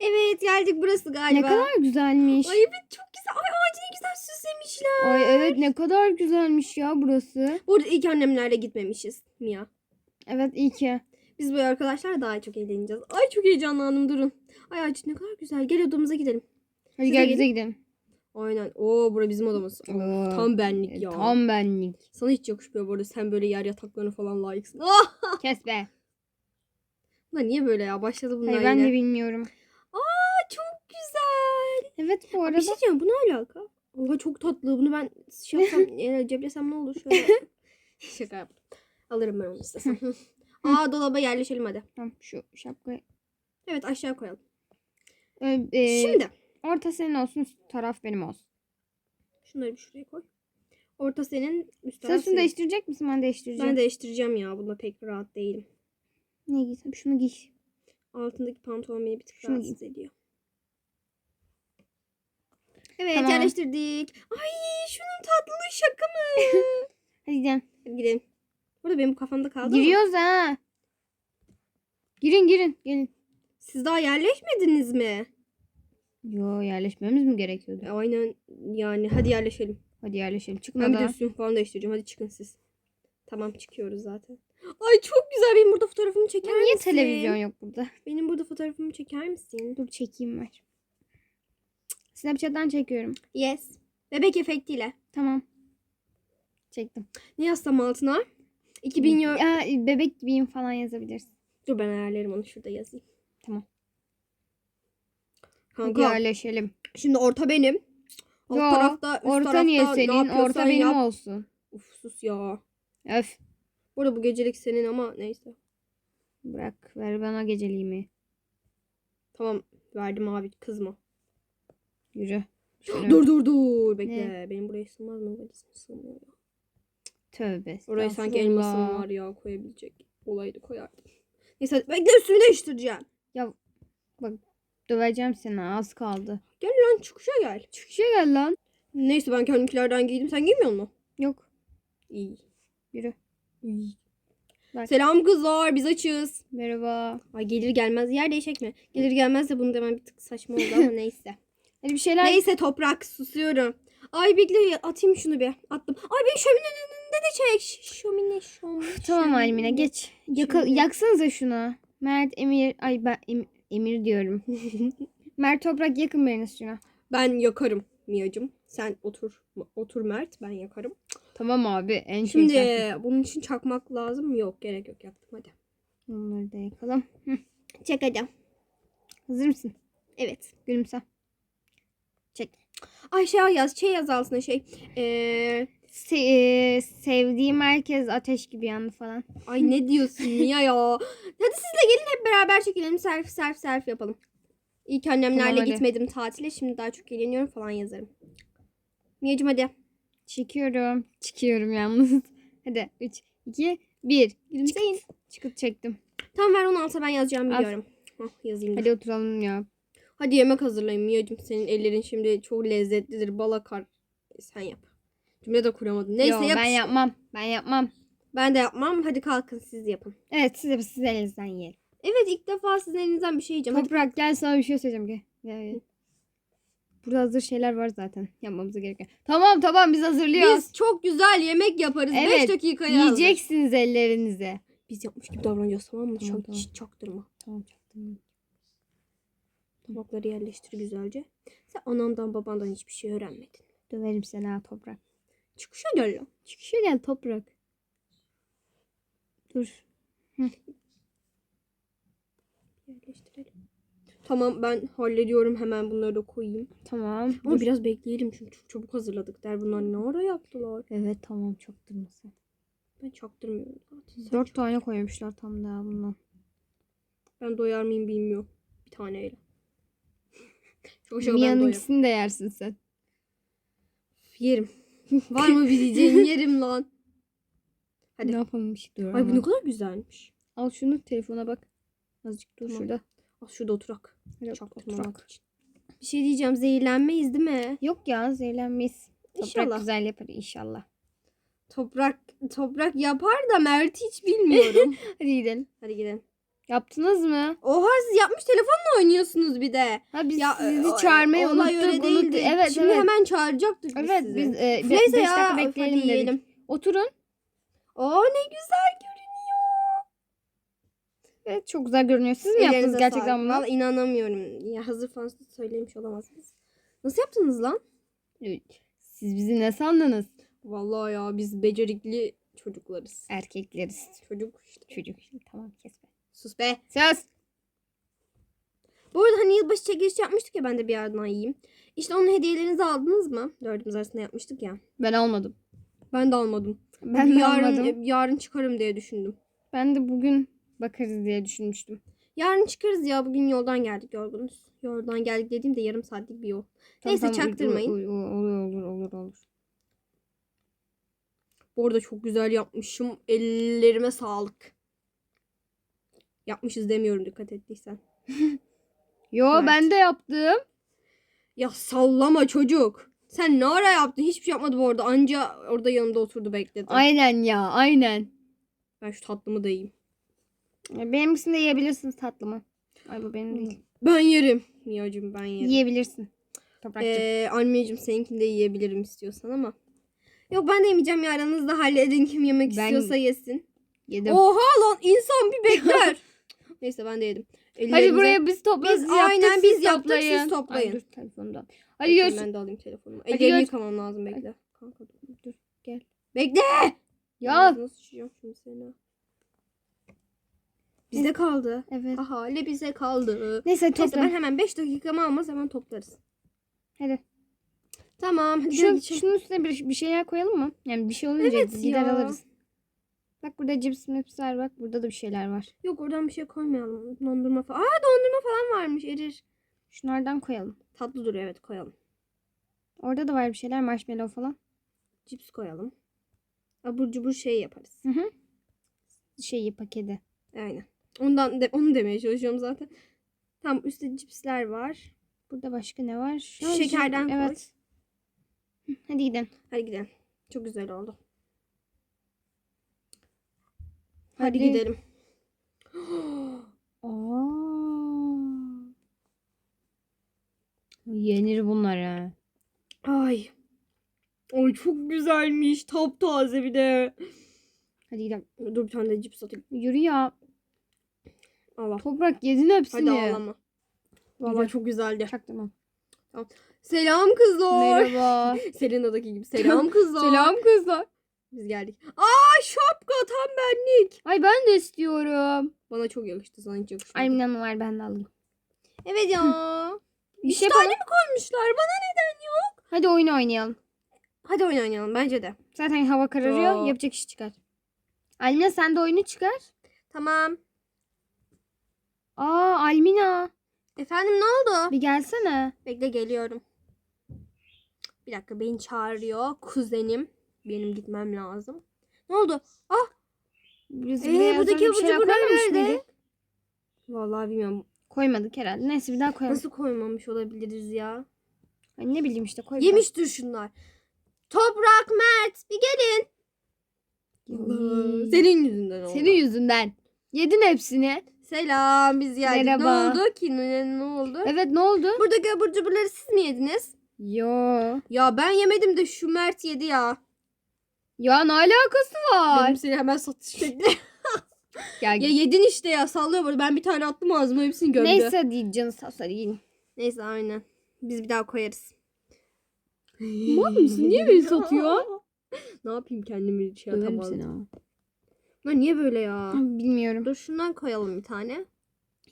Evet geldik burası galiba. Ne kadar güzelmiş. Ay evet çok güzel. Ay ağacı ne güzel süslemişler. Ay evet ne kadar güzelmiş ya burası. Burada ilk annemlerle gitmemişiz Mia. Evet iyi ki. Biz böyle arkadaşlarla daha çok eğleneceğiz. Ay çok heyecanlandım durun. Ay ağacı ne kadar güzel. Gel odamıza gidelim. Hadi Siz de gel bize gidelim. Aynen. Oo bura bizim odamız. Oo, tam benlik ya. Tam benlik. Sana hiç yakışmıyor bu arada. Sen böyle yer yataklarına falan layıksın. Kes be. Ulan niye böyle ya? Başladı bunlar Hayır ben yine. de bilmiyorum. Evet bu Bir arada. şey diyeceğim bu ne alaka? Oha çok tatlı. Bunu ben şey yapsam, e, ceplesem ne olur şöyle. Şaka yaptım. Alırım ben onu istesem. Aa dolaba yerleşelim hadi. Tamam şu şapkayı. Evet aşağı koyalım. Ee, e, Şimdi Orta senin olsun üst taraf benim olsun. şunları bir şuraya koy. Orta senin, üst taraf şunu senin. değiştirecek misin? Ben değiştireceğim. Ben değiştireceğim ya. Bunda pek rahat değilim. Ne giysem? Şunu giy. Altındaki pantolon beni bir tık Şunu rahatsız ediyor. Evet Tamam. yerleştirdik. Ay şunun tatlılığı şaka mı? Hadi gidelim. Hadi gidelim. Burada benim kafamda kaldı ama Giriyoruz ha. Girin girin. Gelin. Siz daha yerleşmediniz mi? Yo yerleşmemiz mi gerekiyordu? E, Aynen yani hadi yerleşelim. Hadi yerleşelim. Çıkın Ben bir de hadi. üstümü falan değiştireceğim. Hadi çıkın siz. Tamam çıkıyoruz zaten. Ay çok güzel. Benim burada fotoğrafımı çeker Niye misin? televizyon yok burada? Benim burada fotoğrafımı çeker misin? Dur çekeyim ver. Snapchat'tan çekiyorum. Yes. Bebek efektiyle. Tamam. Çektim. Ne yazsam altına? 2000 euro. Ya, bebek gibiyim falan yazabilirsin. Dur ben ayarlarım onu şurada yazayım. Tamam. Kanka yerleşelim. şimdi orta benim. Alt Yo, tarafta üst Orta tarafta niye senin? Orta benim yap. olsun. Uf sus ya. Öf. Burada bu gecelik senin ama neyse. Bırak ver bana geceliğimi. Tamam verdim abi kızma. Yürü. Şöyle. Dur dur dur bekle. Benim buraya sığmaz mı? Sığmıyor ya. Tövbe. Oraya sanki elmasım var ya koyabilecek. Olaydı koyardım. Neyse bekle üstümü değiştireceğim. Döveceğim seni az kaldı. Gel lan çıkışa gel. Çıkışa gel lan. Neyse ben kendimkilerden giydim. Sen giymiyor musun? Yok. İyi. Yürü. İyi. Bak. Selam kızlar biz açız. Merhaba. Ay gelir gelmez yer değişecek mi? Gelir gelmez de bunu demem bir tık saçma oldu ama neyse. Hadi bir şeyler. Neyse toprak susuyorum. Ay bekle atayım şunu bir. Attım. Ay beni şöminenin önünde de çek. Şömine şömine. Tamam Almine geç. Yaka, yaksanıza şunu. Mert, Emir. Ay ben Em- Emir diyorum. Mert Toprak yakın biriniz şuna. Ben yakarım Mia'cım. Sen otur. Otur Mert ben yakarım. Tamam abi. En şey Şimdi sensin. bunun için çakmak lazım mı? Yok gerek yok yaktım hadi. Bunları da yakalım. Hı. Çek hadi. Hazır mısın? Evet. Gülümse. Ay şey yaz. Şey yaz altına şey. Ee, Se- e, sevdiğim herkes ateş gibi yandı falan. ay ne diyorsun Mia ya? Hadi siz de gelin hep beraber çekelim. Selfie selfie selfie yapalım. İlk annemlerle Tamam, hadi. gitmedim tatile. Şimdi daha çok eğleniyorum falan yazarım. Mia'cım hadi. Çıkıyorum. Çıkıyorum yalnız. Hadi 3, 2, 1. Gülümseyin. Çıkıp çektim. Tamam ver onu alsa ben yazacağımı Al. biliyorum. Hah, yazayım da. Hadi oturalım ya. Hadi yemek hazırlayın Mia'cım. Senin ellerin şimdi çok lezzetlidir. Bal akar. Sen yap. Cümle de kuramadım. Neyse Yo, yap. ben yapmam. Ben yapmam. Ben de yapmam. Hadi kalkın siz yapın. Evet siz de siz elinizden yiyelim. Evet ilk defa sizin elinizden bir şey yiyeceğim. Hadi. Toprak gel sana bir şey söyleyeceğim. Gel. Gel, gel. Burada hazır şeyler var zaten. Yapmamız gereken. Tamam tamam biz hazırlıyoruz. Biz çok güzel yemek yaparız. 5 Evet, dakikaya hazır. Yiyeceksiniz ellerinize. Biz yapmış gibi davranacağız tamam mı? Tamam, Çak- tamam. çaktırma. Tamam çaktım. Tabakları yerleştir güzelce. Sen anandan babandan hiçbir şey öğrenmedin. Döverim seni ha toprak. Çıkışa gel ya. Çıkışa gel toprak. Dur. Yerleştirelim. Tamam ben hallediyorum hemen bunları da koyayım. Tamam. Ama Dur. biraz bekleyelim çünkü çok çabuk hazırladık der. Bunlar ne ara yaptılar? Evet tamam çaktırmasın. Ben çaktırmıyorum zaten. Sen Dört çak- tane koymuşlar tam daha bundan. Ben doyar mıyım bilmiyorum. Bir taneyle. Şaka ben. Mia'nınkisini de yersin sen. Yerim. Var mı bir diyeceğin yerim lan. Hadi. Ne yapalım işte dur. Ay bu ne kadar güzelmiş. Al şunu telefona bak. Azıcık dur Tamam. şurada. Al şurada oturak. Yok, Çaktırmamak oturak. için. Bir şey diyeceğim zehirlenmeyiz değil mi? Yok ya zehirlenmeyiz. Toprak İnşallah. güzel yapar inşallah. Toprak toprak yapar da Mert hiç bilmiyorum. Hadi gidelim. Hadi gidelim. Yaptınız mı? Oha siz yapmış telefonla oynuyorsunuz bir de. Ha biz Ya, sizi e, çağırmayı olay unuttuk. öyle değildi. unuttuk. Evet Şimdi evet. hemen çağıracaktık biz Evet sizi. biz e, Neyse beş dakika bekleyelim dedik. yiyelim. Oturun. Aa ne güzel görünüyor. Evet çok güzel görünüyor. Siz mi yaptınız gerçekten bunu? Vallahi inanamıyorum. Ya hazır falan söylemiş olamazsınız. Nasıl yaptınız lan? Siz bizi ne sandınız? Vallahi ya biz becerikli çocuklarız. Erkekleriz. Çocuk işte. Çocuk. Tamam kesme. Sus be. Söz. Bu arada hani yılbaşı çekiliş yapmıştık ya ben de bir yerden yiyeyim. İşte onun hediyelerinizi aldınız mı? Dördümüz arasında yapmıştık ya. Ben almadım. Ben de almadım. Ben de yarın, almadım. yarın çıkarım diye düşündüm. Ben de bugün bakarız diye düşünmüştüm. Yarın çıkarız ya. Bugün yoldan geldik yorgunuz. Yoldan geldik dediğimde yarım saatlik bir yol. Neyse, uy- çaktırmayın. Olur olur olur olur. Bu arada çok güzel yapmışım. Ellerime sağlık. Yapmışız demiyorum dikkat ettiysen. Yo Evet. ben de yaptım. Ya sallama çocuk. Sen ne ara yaptın? Hiçbir şey yapmadı bu arada. Anca orada yanımda oturdu bekledi. Aynen ya aynen. Ben şu tatlımı da yiyeyim. Benimkisini de yiyebilirsiniz tatlımı. Ay bu benim değil. Ben yerim. Miyacım ben yerim. Yiyebilirsin. Toprakçım. Ee, anneciğim seninkini de yiyebilirim istiyorsan ama. Yok ben de yemeyeceğim ya aranızda halledin kim yemek Ben- istiyorsa yesin. Yedim. Oha lan insan bir bekler. Neyse ben de yedim. Hadi Ellerinize- buraya biz toplarız. Biz yaptık, aynen biz yaptık, toplayın. siz toplayın. Ay, dur telefondan. Hadi görüşürüz. Ben de alayım telefonumu. Hadi Ellerimi yıkamam lazım bekle. Kanka dur, dur. Gel. Bekle. Ya. Ağzına sıçacağım şimdi seni. Bize kaldı. Evet. Ahale bize kaldı. Neyse Neyse topla. ben hemen 5 dakikamı almaz hemen toplarız. Hadi. Tamam. Hadi Şu, şunun üstüne bir, bir şeyler koyalım mı? Yani bir şey olunca Evet gider ya. alırız. Bak burada cips mipsler bak. Burada da bir şeyler var. Yok oradan bir şey koymayalım. Dondurma falan. Aa dondurma falan varmış erir. Şunlardan koyalım. Tatlı duruyor evet koyalım. Orada da var bir şeyler marshmallow falan. Cips koyalım. Abur cubur şey yaparız. Hı hı. Şeyi paketi. Aynen. Ondan de, onu demeye çalışıyorum zaten. Tam üstte cipsler var. Burada başka ne var? Şu Şekerden koy. Evet. Hadi gidelim. Hadi gidelim. Çok güzel oldu. Hadi, Hadi. gidelim. Aa. Yenir bunlar ha. Ay. Ay çok güzelmiş. Taptaze bir de. Hadi gidelim. Dur bir tane de cips atayım. Yürü ya. Allah. Toprak yedin hepsini. Hadi ağlama. Güzel. çok güzeldi. Çaktırmam. Selam kızlar. Merhaba. Selena'daki gibi. Selam kızlar. Selam kızlar. Biz geldik. Aa şapka tam benlik. Ay ben de istiyorum. Bana çok yakıştı. Sana hiç yakışmadı. Ay Minan var ben de alayım. Evet ya. Bir şey tane mi koymuşlar? Bana neden yok? Hadi oyun oynayalım. Hadi oyun oynayalım bence de. Zaten hava kararıyor. Aa. Yapacak iş çıkar. Almina sen de oyunu çıkar. Tamam. Aa Almina. Efendim ne oldu? Bir gelsene. Bekle geliyorum. Bir dakika beni çağırıyor. Kuzenim. Benim gitmem lazım. Ne oldu? Biz Ee, buradaki cuburlar koymamış nerede? mıydık? Vallahi bilmiyorum. Koymadık herhalde. Neyse bir daha koyalım. Nasıl koymamış olabiliriz ya? Ay, ne bileyim işte koy. Yemiştir şunlar. Toprak, Mert bir gelin. Senin yüzünden oldu. Senin yüzünden. Yedin hepsini. Selam biz geldik. Merhaba. Ne oldu ki? Ne, ne oldu? Evet ne oldu? Buradaki abur cuburları siz mi yediniz? Yo. Ya ben yemedim de şu Mert yedi ya. Ya ne alakası var? Benim seni hemen satış şekli. Ya, ya yedin işte ya sallıyor böyle. Ben bir tane attım ağzıma hepsini gömdü. neyse değil canı sağ olsun, hadi yiyin. Neyse aynen. Biz bir daha koyarız. Mal mısın? Niye beni satıyorsun? ne yapayım kendimi şey Döverim seni ha. Niye böyle ya? Bilmiyorum. Dur şundan koyalım bir tane.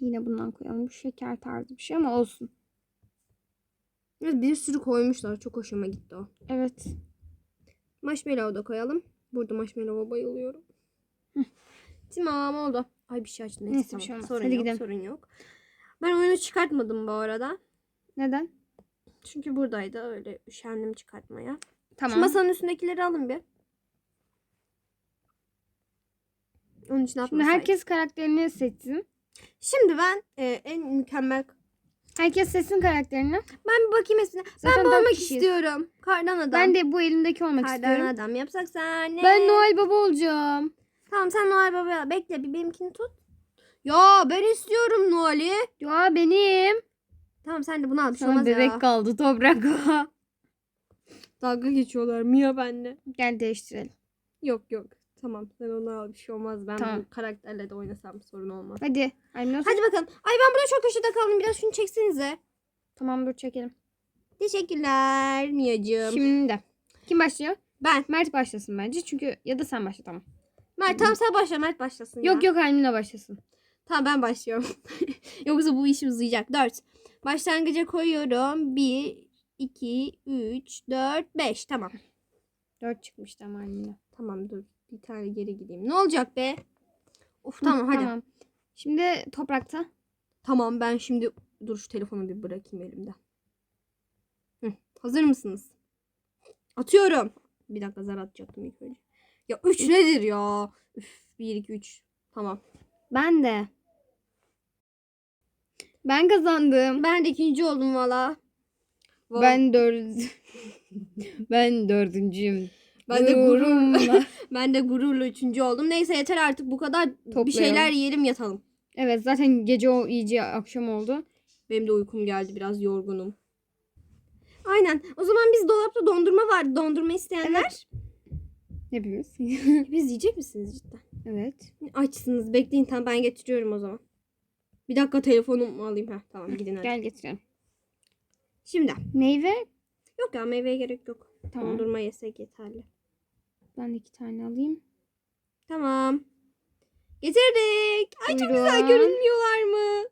Yine bundan koyalım. Bu şeker tarzı bir şey ama olsun. Evet, bir sürü koymuşlar. Çok hoşuma gitti o. Evet. Marshmallow da koyalım. Burada marshmallow'a bayılıyorum. tamam oldu. Ay bir şey açtım. Neyse, Neyse, bir tamam. şey olmaz. Sorun Hadi yok gidelim. sorun yok. Ben oyunu çıkartmadım bu arada. Neden? Çünkü buradaydı öyle üşendim çıkartmaya. Tamam. Şu masanın üstündekileri alın bir. Onun için Şimdi atmasaydım. herkes karakterini seçsin. Şimdi ben e, en mükemmel... Herkes seçsin karakterini. Ben bir bakayım hepsine. Zaten ben bu dört olmak kişiyiz. istiyorum. Kardan adam. Ben de bu elimdeki olmak Kardan istiyorum. adam yapsak sen ne? Ben Noel Baba olacağım. Tamam sen Noel Baba al. Bekle bir benimkini tut. Ya ben istiyorum Noli. Ya benim. Tamam sen de bunu al. Bir şey Sana olmaz bebek ya. kaldı toprak. Dalga geçiyorlar Mia benle. Gel değiştirelim. Yok yok. Tamam sen onu al. Bir şey olmaz. Ben Tamam. bu karakterle de oynasam sorun olmaz. Hadi. Almina Hadi bakalım. Ay ben burada çok köşede kaldım. Biraz şunu çeksenize. Tamam dur çekelim. Teşekkürler Mia'cığım. Şimdi. Kim başlıyor? Ben. Mert başlasın bence. Çünkü ya da sen başla tamam. Mert tamam sen başla. Mert başlasın Yok ya. yok Almina başlasın. Tamam ben başlıyorum. Yoksa bu iş uzayacak. 4. Başlangıca koyuyorum. 1, 2, 3, 4, 5. Tamam. Dört çıkmıştı ama Almina. Tamam dur. Bir tane geri gideyim. Ne olacak be? Of tamam hadi. Tamam. Tamam. Şimdi toprakta. ben şimdi dur şu telefonu bir bırakayım elimden. Hı, hazır mısınız? Atıyorum. Bir dakika zar atacaktım ilk önce. Ya 3 nedir ya? Üf, 1 2 3. Tamam. Ben de. Ben kazandım. Ben de ikinci oldum valla. Ben dört. ben dördüncüyüm. Ben de gurur Gururumla. ben de gururla üçüncü oldum. Neyse yeter artık bu kadar. Bir Toplayalım. şeyler yiyelim yatalım. evet zaten gece o iyice akşam oldu. Benim de uykum geldi biraz yorgunum. Aynen. O zaman biz dolapta dondurma var. Dondurma isteyenler. Hepimiz. Biz yiyecek misiniz cidden? evet. Açsınız. Bekleyin tamam ben getiriyorum o zaman. Bir dakika telefonumu alayım. Heh, tamam gidin hadi. Gel getirelim. Şimdi. Meyve. Yok ya meyveye gerek yok. Tamam. Dondurma yesek yeterli. Ben de iki tane alayım. Tamam. Getirdik. Ay çok güzel Buyurun. görünmüyorlar mı?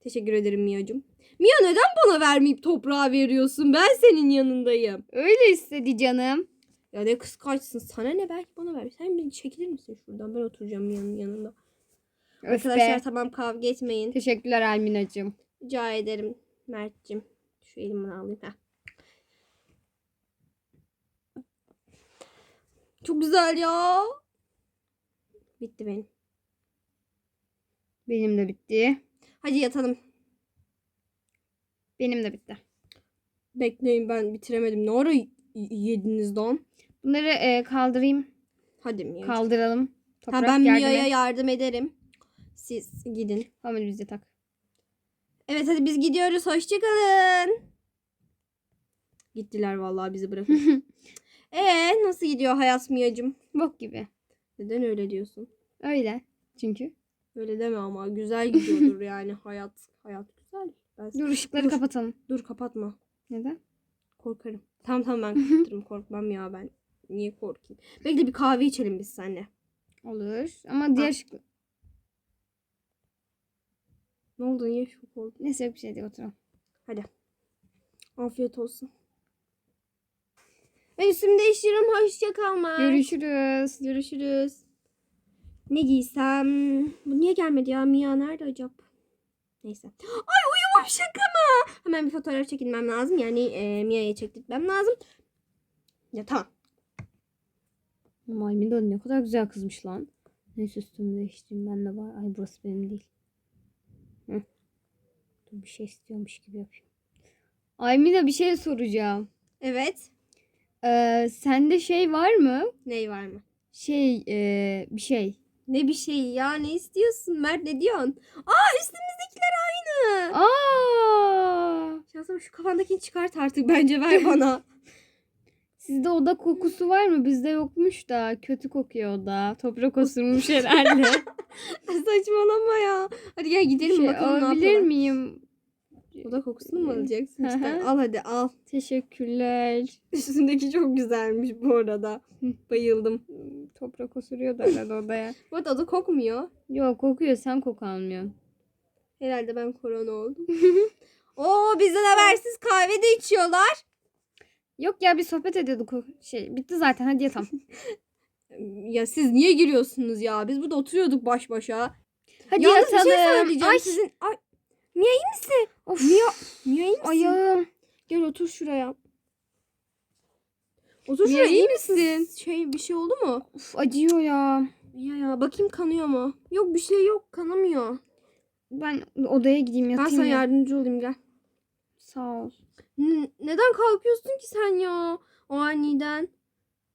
Teşekkür ederim Mia'cığım. Mia neden bana vermeyip toprağa veriyorsun? Ben senin yanındayım. Öyle istedi canım. Ya ne kıskançsın. Sana ne belki bana ver. Sen bir çekilir misin şuradan? Ben oturacağım Mia'nın yanında. Öf Arkadaşlar be. tamam kavga etmeyin. Teşekkürler Alminacığım. Rica ederim Mert'cim. Şu elimden alayım. Heh. Çok güzel ya. Bitti benim. Benim de bitti. Hadi yatalım. Benim de bitti. Bekleyin ben bitiremedim. Ne ara yediniz lan? Bunları e, kaldırayım. Hadi Mia. Kaldıralım. Ha, Toprak ben yardım Mia'ya et. yardım ederim. Siz gidin. Tamam biz de tak. Evet hadi biz gidiyoruz. Hoşçakalın. Gittiler vallahi bizi bırakıp. Ee nasıl gidiyor hayat Mia'cığım? Bok gibi. Neden öyle diyorsun? Öyle. Çünkü. Öyle deme ama güzel gidiyordur yani hayat. Hayat güzel. Ben... Dur ışıkları Dur. kapatalım. Dur kapatma. Neden? Korkarım. Tamam tamam ben kapatırım. Korkmam ya ben. Niye korkayım? Bekle bir kahve içelim biz seninle. Olur. Ama diğer ışık... Ne oldu niye şok oldun? Neyse bir şey değil oturalım. Afiyet olsun. Ben üstümü değiştiriyorum. Hoşça kal Mert. Görüşürüz. Görüşürüz. Ne giysem? Bu niye gelmedi ya? Mia nerede acaba? Neyse. Ay uyumam şaka mı? Hemen bir fotoğraf çekilmem lazım. Yani e, Mia'ya çektirmem lazım. Ya tamam. Maymin de ne kadar güzel kızmış lan. Neyse üstümü değiştireyim ben de var. Ay burası benim değil. Hı. Dur bir şey istiyormuş gibi yapayım. Ay Mina bir şey soracağım. Evet. Ee, sende şey var mı? Ney var mı? Şey ee, bir şey. Ne bir şey ya? Ne istiyorsun? Mert ne diyorsun? Aa üstümüzdekiler aynı. Aa! Şansım şu kafandakini çıkart artık bence ver bana. Sizde oda kokusu var mı? Bizde yokmuş da. Kötü kokuyor oda. Toprak osurmuş herhalde. Saçmalama ya. Hadi gel gidelim şey bakalım ne alabilir yapalım. Miyim? Oda kokusunu mu alacaksın? Hı hı. cidden? al hadi al. Teşekkürler. Üstündeki çok güzelmiş bu arada. Bayıldım. Toprak osuruyor da arada odaya. Bu arada oda kokmuyor. Yok kokuyor sen koku almıyorsun. Herhalde ben korona oldum. Oo bizden habersiz kahve de içiyorlar. Yok ya bir sohbet ediyorduk. o Şey bitti zaten hadi yatalım. Ya siz niye giriyorsunuz ya? Biz burada oturuyorduk baş başa. Hadi Yalnız yatalım. bir şey söyleyeceğim. Ay, Sizin... Ay. Mia iyi misin? of. Mia, Mia iyi misin? Ayağım. Gel otur şuraya. Otur Mia, şuraya iyi misin? Şey bir şey oldu mu? Of, acıyor ya. Ya ya bakayım kanıyor mu? Yok bir şey yok kanamıyor. Ben odaya gideyim Ben yatayım sana ya. yardımcı olayım gel. Sağ ol. N- neden kalkıyorsun ki sen ya? O aniden.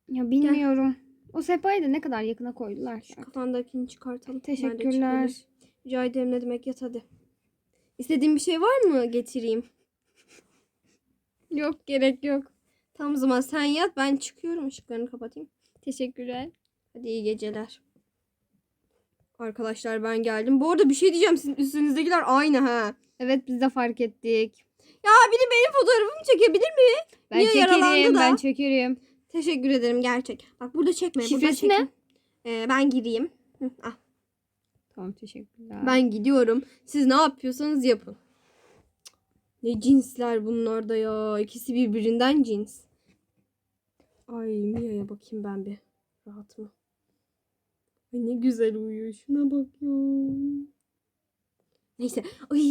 Ya bilmiyorum. O sehpayı da ne kadar yakına koydular. Şu kafandakini çıkartalım. Ben Teşekkürler. Rica ederim ne demek yat hadi. İstediğin bir şey var mı getireyim? Yok gerek yok. Tamam o zaman sen yat ben çıkıyorum ışıklarını kapatayım. Teşekkürler. Hadi iyi geceler. Arkadaşlar ben geldim. Bu arada bir şey diyeceğim. Sizin üstünüzdekiler aynı ha. Evet biz de fark ettik. Ya biri benim fotoğrafımı çekebilir mi? Ben Niye yaralandı çekerim. da? Ben çekerim. Teşekkür ederim gerçek. Bak burada çekme. burada Şifresi çekme. ne? Ee, ben gireyim. Hı, ah. Tamam teşekkürler. Ben gidiyorum. Siz ne yapıyorsanız yapın. Ne cinsler bunlar da ya. İkisi birbirinden cins. Ay Mia'ya bakayım ben bir. Rahat mı? Ay ne güzel uyuyor. Şuna bak ya. Neyse. Ay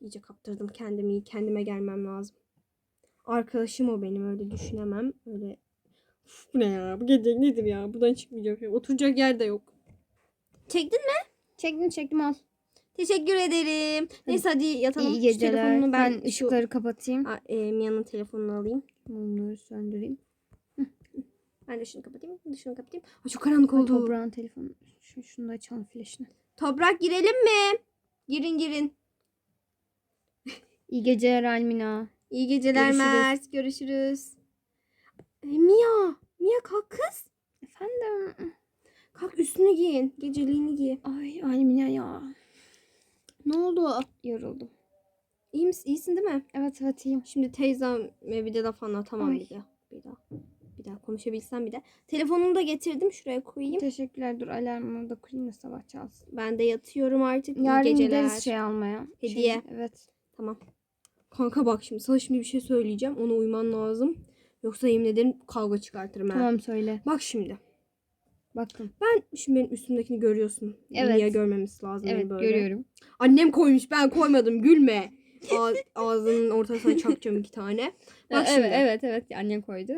iyice kaptırdım kendimi. Kendime gelmem lazım. Arkadaşım o benim. Öyle düşünemem. Öyle. Uf, bu ne ya? Bu gece nedir ya? Buradan çıkmayacak. ya. Oturacak yer de yok. Çektin mi? Çektim çektim al. Teşekkür ederim. Neyse hadi yatalım. İyi Şu geceler. telefonunu Ben, ben, şu ışıkları kapatayım. A- e, Mia'nın telefonunu alayım. Bunları söndüreyim. Ben de şunu kapatayım. de Şunu kapatayım. Ay çok karanlık oldu. Toprağın telefonu. Şu, şunu da açalım flaşını. Toprak girelim mi? Girin girin. İyi geceler Almina. İyi geceler Görüşürüz. Mert. Görüşürüz. E, Mia. Mia kalk kız. Efendim. Kalk üstünü giyin. Geceliğini giy. Ay Almina ya. Ne oldu? Yoruldum. İyi misin? İyisin değil mi? Evet evet iyiyim. Şimdi teyzem ve bir de laf anlatamam Ay. bir de. Bir daha. Bir daha konuşabilsem bir de. Telefonumu da getirdim. Şuraya koyayım. Teşekkürler. Dur alarmını da kurayım da sabah çalsın. Ben de yatıyorum artık. İyi Yarın geceler. gideriz şey almaya. Hediye. Şey, evet. Tamam. Kanka bak şimdi sana şimdi bir şey söyleyeceğim. Ona uyman lazım. Yoksa yemin ederim kavga çıkartırım ha. Tamam söyle. Bak şimdi. Baktım. Ben şimdi benim üstümdekini görüyorsun. Evet. Niye görmemesi lazım Evet böyle. görüyorum. Annem koymuş ben koymadım gülme. A- ağzının ortasına çakacağım iki tane. Bak şimdi. evet evet evet annen koydu.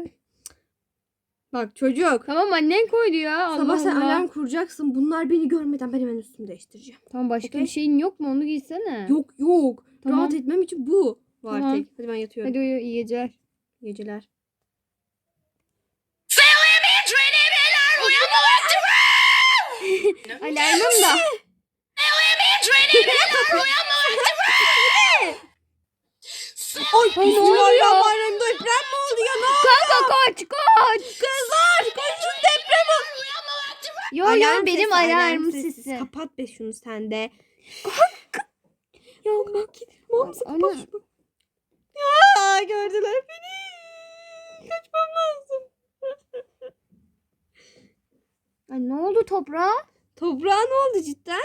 Bak çocuk. Tamam annen koydu ya. Allah Sabah sen Allah. alarm kuracaksın. Bunlar beni görmeden ben hemen üstümü değiştireceğim. Tamam başka Okey. bir şeyin yok mu onu giysene. Yok yok. Tamam. Rahat etmem için bu var Tamam. tek. Hadi ben yatıyorum. Hadi uyu iyi geceler. İyi Geceler. Alarmım da. Oy, Ay, ne oluyor? Bismillahirrahmanirrahim. Deprem mi oldu ya? Ne oldu? Kanka kaç kaç. Kızlar koşun deprem oldu. Yo Alarm yo benim alarmım sesi. Kapat be şunu sen de. Ya bak kapat şunu. Ya gördüler beni. Kaçmam lazım. Ay, ne oldu toprağa? Toprağa ne oldu cidden?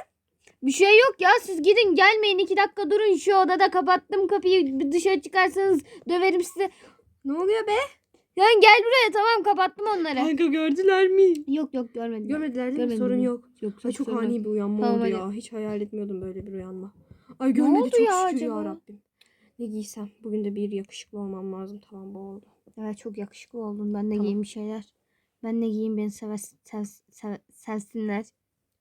Bir şey yok ya siz gidin gelmeyin iki dakika durun şu odada kapattım kapıyı dışarı çıkarsanız döverim sizi. Ne oluyor be? Yani gel buraya tamam kapattım onları. Kanka gördüler mi? Yok yok görmedim. Görmediler değil mi? Sorun yok. Yok Ay çok yok. ani bir uyanma Tamam, oldu hadi. ya. Hiç hayal etmiyordum böyle bir uyanma. Ay görmedi çok ya şükür acaba? ya Rabbim. Ne giysem? Bugün de bir yakışıklı olmam lazım. Tamam bu oldu. Evet çok yakışıklı oldun. Ben de Tamam. giyeyim bir şeyler. Ben de giyeyim beni sever, sev, sev, sevsinler.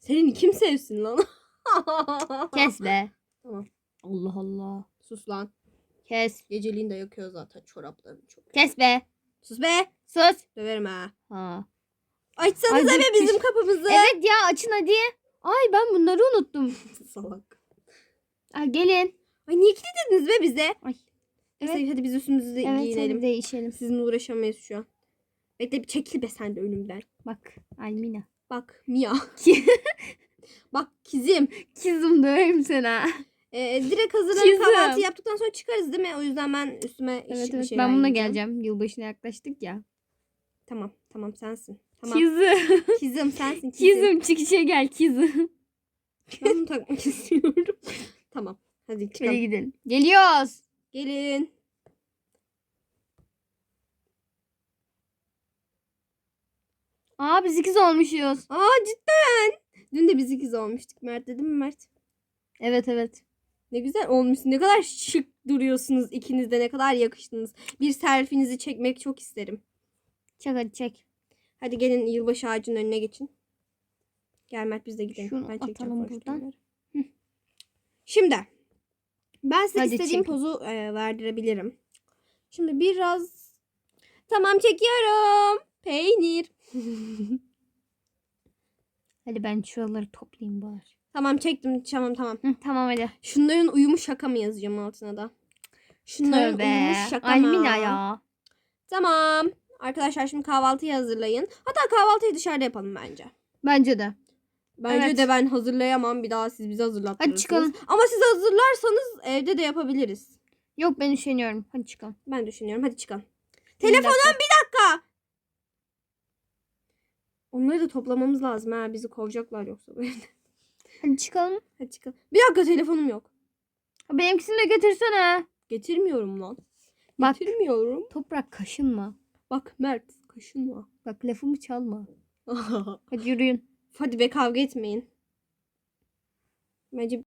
Senin kim sevsin lan? Kes be. Tamam. Allah Allah. Sus lan. Kes. Geceliğin de yakıyor zaten çoraplarını çok. Kes be. Sus be. Sus. Döverim ha. Ha. Açsanıza Ay, be dur, bizim kapımızı. Evet ya açın hadi. Ay ben bunları unuttum. Salak. Ay gelin. Ay niye kilitlediniz be bize? Ay. Neyse Evet. hadi biz üstümüzü de Evet giyinelim. hadi değişelim. Sizinle uğraşamayız şu an. Bekle bir çekil be sen de önümden. Bak Almina. Bak Mia. Bak kizim. Kızım döverim sana. Ee, direkt hazırlanıp kahvaltı yaptıktan sonra çıkarız değil mi? O yüzden ben üstüme Evet şık bir evet şeyler ben bununla giyeceğim. geleceğim. Yılbaşına yaklaştık ya. Tamam tamam sensin. Tamam. Kızım. Kizim sensin kizim. Kızım çıkışa gel kızım. Ben bunu takmak istiyorum. tamam. Hadi çıkalım. Hadi gidelim. Geliyoruz. Gelin. Aa biz ikiz olmuşuz. Aa cidden. Dün de biz ikiz olmuştuk Mert dedim mi Mert? Evet evet. Ne güzel olmuşsun. Ne kadar şık duruyorsunuz ikiniz de. Ne kadar yakıştınız. Bir selfinizi çekmek çok isterim. Çek hadi çek. Hadi gelin yılbaşı ağacının önüne geçin. Gel Mert biz de gidelim. Şunu ben atalım buradan. Şimdi ben size Hadi istediğim çekin. pozu e, verdirebilirim. Şimdi biraz tamam çekiyorum. Peynir. Hadi ben şuraları toplayayım bari. Tamam çektim. Tamam tamam. Hı, tamam hadi. Şunların uyumu şaka mı yazacağım altına da? Şunların uyumu şaka mı? Almina ya. Tamam. Arkadaşlar şimdi kahvaltıyı hazırlayın. Hatta kahvaltıyı dışarıda yapalım bence. Bence de. Bence Evet. de ben hazırlayamam. Bir daha siz bize hazırlattırırsınız. Hadi çıkalım. Ama siz hazırlarsanız evde de yapabiliriz. Yok ben üşeniyorum. Hadi çıkalım. Ben düşünüyorum. Hadi çıkalım. Telefonum bir dakika. Onları da toplamamız lazım ha. Bizi kovacaklar yoksa evde. Hadi çıkalım. Hadi çıkalım. Bir dakika telefonum yok. Benimkisini de getirsene. Getirmiyorum lan. Bak. Getirmiyorum. Toprak kaşınma. Bak Mert kaşınma. Bak lafımı çalma. Hadi yürüyün. Hadi be kavga etmeyin. Bence